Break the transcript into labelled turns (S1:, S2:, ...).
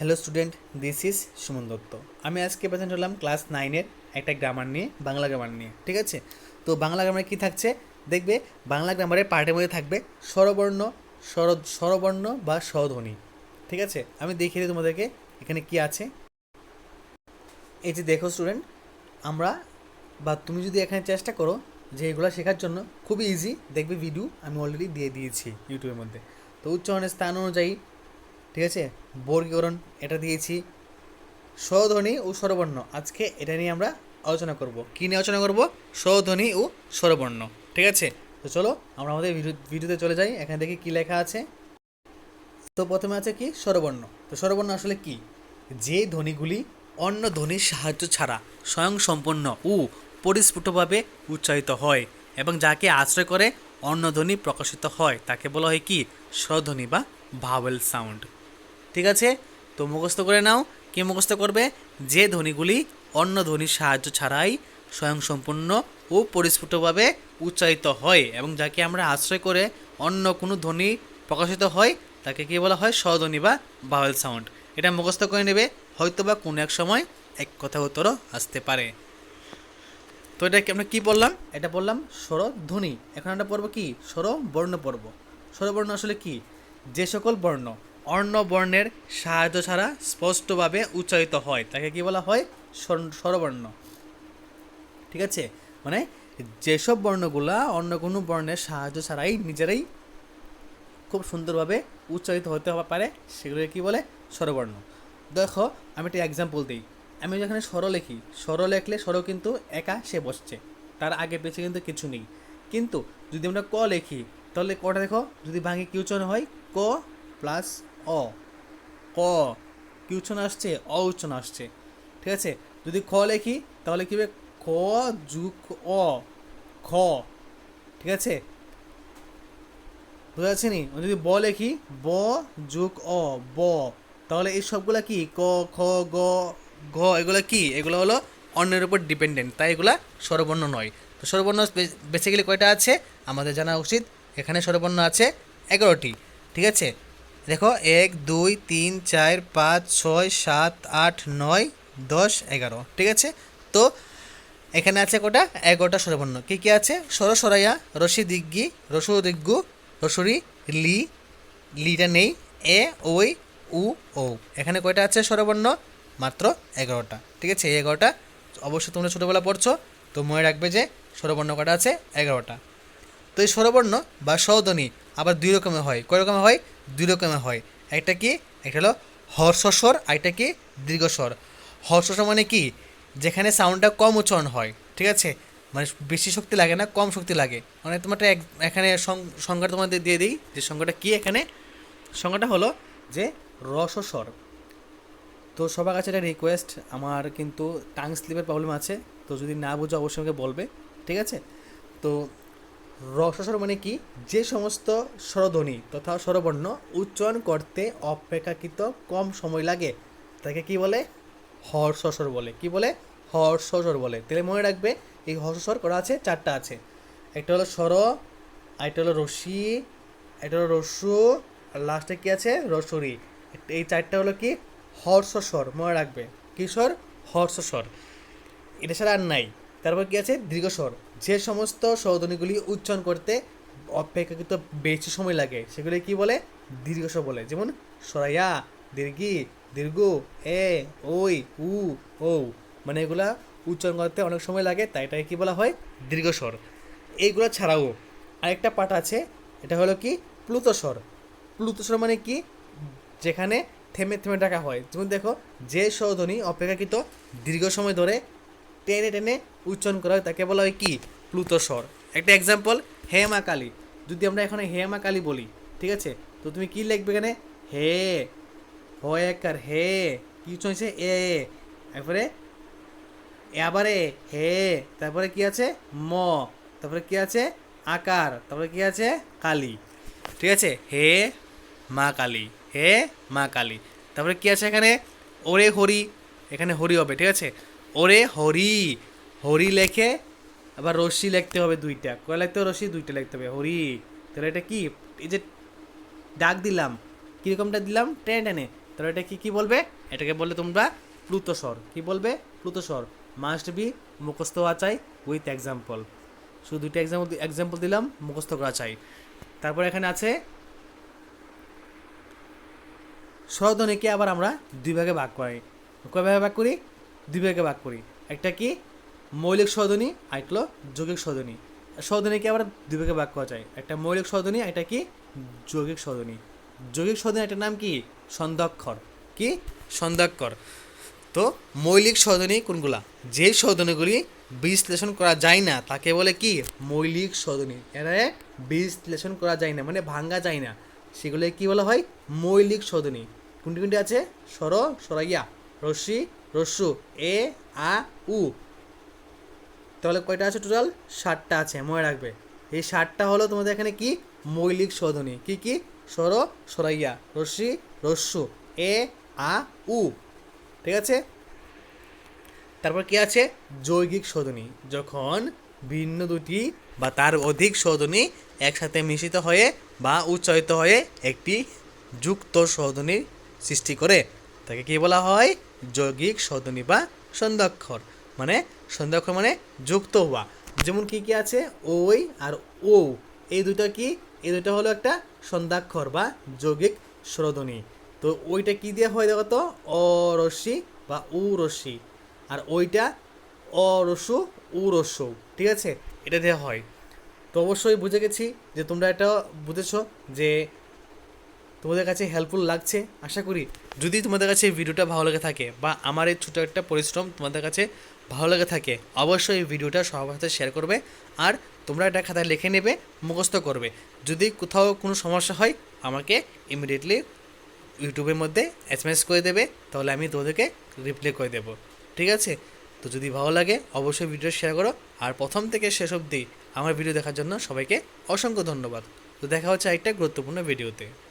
S1: hello student this is Suman Dutta আমি আজকে present হলাম ক্লাস নাইনের একটা গ্রামার নিয়ে বাংলা গ্রামার নিয়ে ঠিক আছে তো বাংলা গ্রামারে কী থাকছে দেখবে বাংলা গ্রামারে পার্টের মধ্যে থাকবে স্বরবর্ণ স্বর স্বরবর্ণ বা স্বধ্বনি ঠিক আছে আমি দেখিয়ে দিই তোমাদেরকে এখানে কি আছে এই যে দেখো স্টুডেন্ট আমরা বা তুমি যদি এখানে চেষ্টা করো যে এগুলো শেখার জন্য খুবই ইজি দেখবে ভিডিও আমি অলরেডি দিয়ে দিয়েছি ইউটিউবের মধ্যে তো উচ্চারণের স্থান অনুযায়ী ঠিক আছে বর্গীকরণ এটা দিয়েছি স্বধ্বনি ও স্বরবর্ণ আজকে এটা নিয়ে আমরা আলোচনা করব কী নিয়ে আলোচনা করবো স্বধ্বনি ও স্বরবর্ণ ঠিক আছে তো চলো আমরা আমাদের ভিডিওতে চলে যাই এখানে দেখি কী লেখা আছে তো প্রথমে আছে কি স্বরবর্ণ তো স্বরবর্ণ আসলে কি যে ধ্বনিগুলি অন্য ধ্বনির সাহায্য ছাড়া স্বয়ং সম্পন্ন ও পরিস্ফুটভাবে উচ্চারিত হয় এবং যাকে আশ্রয় করে অন্য ধ্বনি প্রকাশিত হয় তাকে বলা হয় কি স্বধ্বনি বা ভাওয়েল সাউন্ড ঠিক আছে তো মুখস্থ করে নাও কে মুখস্থ করবে যে ধ্বনিগুলি অন্য ধ্বনির সাহায্য ছাড়াই স্বয়ংসম্পূর্ণ ও পরিস্ফুটভাবে উচ্চারিত হয় এবং যাকে আমরা আশ্রয় করে অন্য কোনো ধ্বনি প্রকাশিত হয় তাকে কী বলা হয় স্বধ্বনি বা বাওয়েল সাউন্ড এটা মুখস্থ করে নেবে হয়তো বা কোনো এক সময় এক কথা উত্তরও আসতে পারে তো এটা আমরা কী বললাম এটা বললাম স্বরধ্বনি এখন আমরা পড়ব কি বর্ণ পর্ব স্বরবর্ণ আসলে কি যে সকল বর্ণ অন্য বর্ণের সাহায্য ছাড়া স্পষ্টভাবে উচ্চারিত হয় তাকে কি বলা হয় স্বরবর্ণ ঠিক আছে মানে যেসব বর্ণগুলা অন্য কোনো বর্ণের সাহায্য ছাড়াই নিজেরাই খুব সুন্দরভাবে উচ্চারিত হতে পারে সেগুলো কি বলে স্বরবর্ণ দেখো আমি একটা এক্সাম্পল দিই আমি যেখানে স্বর লেখি স্বর লেখলে স্বর কিন্তু একা সে বসছে তার আগে পেছে কিন্তু কিছু নেই কিন্তু যদি আমরা ক লেখি তাহলে কটা দেখো যদি ভাঙে কি উচ্চারণ হয় ক প্লাস অ ক কি উচ্চন আসছে অ উচ্চন আসছে ঠিক আছে যদি খ লেখি তাহলে কী হবে খ যুক অ খ ঠিক আছে বুঝা যাচ্ছে নি যদি ব লেখি ব যুক অ ব তাহলে এই সবগুলা কি ক খ গ ঘ এগুলো কি এগুলো হলো অন্যের উপর ডিপেন্ডেন্ট তাই এগুলা স্বরবর্ণ নয় তো স্বরবর্ণ বেসিক্যালি কয়টা আছে আমাদের জানা উচিত এখানে স্বরবর্ণ আছে এগারোটি ঠিক আছে দেখো এক দুই তিন চার পাঁচ ছয় সাত আট নয় দশ এগারো ঠিক আছে তো এখানে আছে কোটা এগারোটা স্বরবর্ণ কী কী আছে সর সরাইয়া রসি দিগ্গি রসু দিগ্গু রসুরি লি লিটা নেই এ ওই উ ও এখানে কয়টা আছে স্বরবর্ণ মাত্র এগারোটা ঠিক আছে এই এগারোটা অবশ্যই তোমরা ছোটোবেলা পড়ছো তো মনে রাখবে যে স্বরবর্ণ কটা আছে এগারোটা তো এই স্বরবর্ণ বা স্বধ্বনি আবার দুই রকমের হয় কয় রকমের হয় দুই রকমের হয় একটা কি একটা হলো হর্ষস্বর আরেকটা কি দীর্ঘস্বর হর্ষস্বর মানে কি যেখানে সাউন্ডটা কম উচ্চারণ হয় ঠিক আছে মানে বেশি শক্তি লাগে না কম শক্তি লাগে মানে তোমার এক এখানে সংজ্ঞাটা তোমাদের দিয়ে দিই যে সংজ্ঞাটা কী এখানে সংজ্ঞাটা হলো যে রসস্বর তো সবার কাছে একটা রিকোয়েস্ট আমার কিন্তু টাং স্লিপের প্রবলেম আছে তো যদি না বুঝো অবশ্যই আমাকে বলবে ঠিক আছে তো রসস্বর মানে কি যে সমস্ত স্বরধ্বনি তথা স্বরবর্ণ উচ্চারণ করতে অপেক্ষাকৃত কম সময় লাগে তাকে কি বলে হর্ষস্বর বলে কি বলে হর্ষস্বর বলে তাহলে মনে রাখবে এই হর্ষস্বর করা আছে চারটা আছে একটা হলো স্বর আরেকটা হলো রশি একটা হলো রসু আর লাস্টে কী আছে রসরি এই চারটা হলো কি হর্ষস্বর মনে রাখবে কিশোর হর্ষস্বর এটা ছাড়া আর নাই তারপর কী আছে দীর্ঘস্বর যে সমস্ত সৌধনীগুলি উচ্চারণ করতে অপেক্ষাকৃত বেশি সময় লাগে সেগুলি কি বলে দীর্ঘস্বর বলে যেমন সরাইয়া দীর্ঘি দীর্ঘ এ ওই উ ও মানে এগুলা উচ্চারণ করতে অনেক সময় লাগে তাই এটাকে কী বলা হয় দীর্ঘস্বর এইগুলো ছাড়াও আরেকটা পাঠ আছে এটা হলো কি প্লুতস্বর প্লুতস্বর মানে কি যেখানে থেমে থেমে ডাকা হয় তুমি দেখো যে সৌধনী অপেক্ষাকৃত দীর্ঘ সময় ধরে টেনে টেনে উচ্চারণ করা হয় তাকে বলা হয় কি প্লুত স্বর একটা এক্সাম্পল হেমা কালী যদি আমরা এখানে হেমা কালী বলি ঠিক আছে তো তুমি কি লিখবে এখানে হে হয়েকার হে কি উচ্চারণ হয়েছে এ আবার এবারে হে তারপরে কি আছে ম তারপরে কি আছে আকার তারপরে কি আছে কালী ঠিক আছে হে মা কালী হে মা কালী তারপরে কি আছে এখানে ওরে হরি এখানে হরি হবে ঠিক আছে ওরে হরি হরি লেখে আবার রশ্মি লিখতে হবে দুইটা কয় লিখতে হবে রশ্মি দুইটা লিখতে হবে হরি তাহলে এটা কি এই যে ডাক দিলাম কীরকমটা দিলাম টেনে টেনে তাহলে এটা কি কি বলবে এটাকে বললে তোমরা প্লুতস্বর কি বলবে প্লুতস্বর মাস্ট বি মুখস্থ হওয়া চাই উইথ এক্সাম্পল শুধু দুইটা এক্সাম্পল এক্সাম্পল দিলাম মুখস্থ করা চাই তারপর এখানে আছে স্বরধ্বনিকে আবার আমরা দুই ভাগে ভাগ করি কয় ভাগে ভাগ করি দুই ভাগ করি একটা কি মৌলিক সদনী আরেকটা যৌগিক সদনী সদনীকে আবার দুই ভাগ করা যায় একটা মৌলিক সদনী একটা কি যৌগিক সদনী যৌগিক সদনী একটা নাম কি সন্ধাক্ষর কি সন্ধাক্ষর তো মৌলিক সদনী কোনগুলা যে সদনীগুলি বিশ্লেষণ করা যায় না তাকে বলে কি মৌলিক সদনী এরা বিশ্লেষণ করা যায় না মানে ভাঙ্গা যায় না সেগুলো কি বলা হয় মৌলিক সদনী কোনটি কোনটি আছে সর সরাইয়া রশ্মি রস্যু এ আ উ তাহলে কয়টা আছে টোটাল ষাটটা আছে মনে রাখবে এই ষাটটা হলো তোমাদের এখানে কি মৌলিক শোধনী কি কি সর সরাইয়া রশ্মি রস্যু এ আ উ ঠিক আছে তারপর কি আছে যৌগিক শোধনী যখন ভিন্ন দুটি বা তার অধিক শোধনী একসাথে মিশ্রিত হয়ে বা উচ্চারিত হয়ে একটি যুক্ত শোধনীর সৃষ্টি করে তাকে কি বলা হয় যৌগিক সদনী বা সন্ধ্যাক্ষর মানে সন্ধ্যাক্ষর মানে যুক্ত হওয়া যেমন কি কি আছে ওই আর ও এই দুটো কি এই দুটো হলো একটা সন্ধ্যাক্ষর বা যৌগিক স্রোদনী তো ওইটা কি দিয়ে হয় দেখো তো অরস্যি বা উরস্যি আর ওইটা অরসু উরসু ঠিক আছে এটা দেওয়া হয় তো অবশ্যই বুঝে গেছি যে তোমরা এটা বুঝেছো যে তোমাদের কাছে হেল্পফুল লাগছে আশা করি যদি তোমাদের কাছে এই ভিডিওটা ভালো লেগে থাকে বা আমার এই ছোটো একটা পরিশ্রম তোমাদের কাছে ভালো লেগে থাকে অবশ্যই এই ভিডিওটা সবার সাথে শেয়ার করবে আর তোমরা এটা খাতায় লিখে নেবে মুখস্থ করবে যদি কোথাও কোনো সমস্যা হয় আমাকে ইমিডিয়েটলি ইউটিউবের মধ্যে এসএমএস করে দেবে তাহলে আমি তোমাদেরকে রিপ্লাই করে দেবো ঠিক আছে তো যদি ভালো লাগে অবশ্যই ভিডিও শেয়ার করো আর প্রথম থেকে শেষ অবধি আমার ভিডিও দেখার জন্য সবাইকে অসংখ্য ধন্যবাদ তো দেখা হচ্ছে একটা গুরুত্বপূর্ণ ভিডিওতে